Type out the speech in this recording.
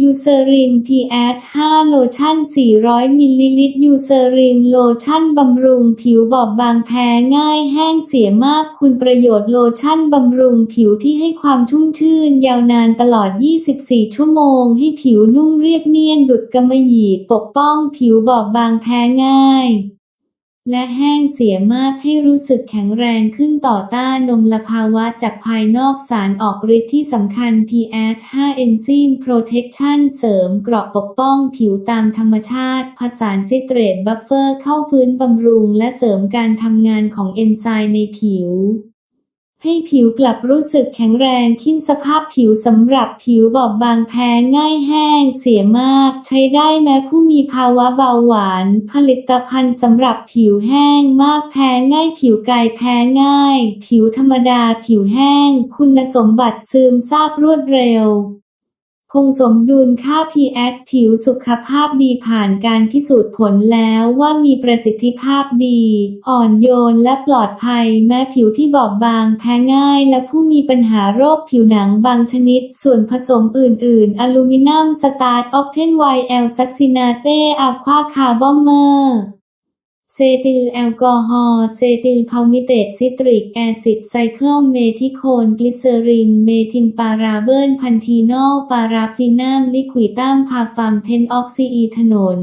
ยูเซริน PS 5 โลชั่น 400 มิลลิลิตร ยูเซริน โลชั่นบำรุงผิวบอบบางแพ้ง่ายแห้งเสียมาก คุณประโยชน์โลชั่นบำรุงผิวที่ให้ความชุ่มชื่น ยาวนานตลอด 24 ชั่วโมง ให้ผิวนุ่มเรียบเนียนดุดกำมะหยี่ ปกป้องผิวบอบบางแพ้ง่าย และแห้งเสียมากให้รู้สึกแข็งแรงขึ้นต่อต้านมลภาวะจากภายนอกสารออกฤทธิ์ที่สำคัญ PS 5 Enzyme Protection เสริมเกราะปกป้องผิวตามธรรมชาติ ผสานซิเตรตบัฟเฟอร์เข้าฟื้นบำรุงและเสริมการทำงานของเอนไซม์ในผิว ให้ผิวกลับรู้สึกแข็งแรงขึ้นสภาพผิวสำหรับผิวบอบบางแพ้ง่ายแห้งเสียมาก ใช้ได้แม้ผู้มีภาวะเบาหวาน ผลิตภัณฑ์สำหรับผิวแห้งมากแพ้ง่ายผิวกายแพ้ง่าย ผิวธรรมดาผิวแห้ง คุณสมบัติซึมซาบรวดเร็ว คงสมดุลค่า pH ผิวสุขภาพดีผ่านการพิสูจน์ผลแล้วว่ามีประสิทธิภาพดี อ่อนโยนและปลอดภัย แม้ผิวที่บอบบางแพ้ง่าย และผู้มีปัญหาโรคผิวหนังบางชนิด ส่วนผสมอื่น ๆ อลูมิเนียมสตาร์ออกเทนไวแอลซักซินาเตอะควาคาร์บอมเมอร์ เซติลแอลกอฮอล์เซติลพาวมิเตตซิตริกแอซิดไซเคิลเมทิโคนกลิเซอริน เมทินปาราเบิลพันธีนอล ปาราฟินามลิควิดัมพาฟามเพนออกซีอีถนน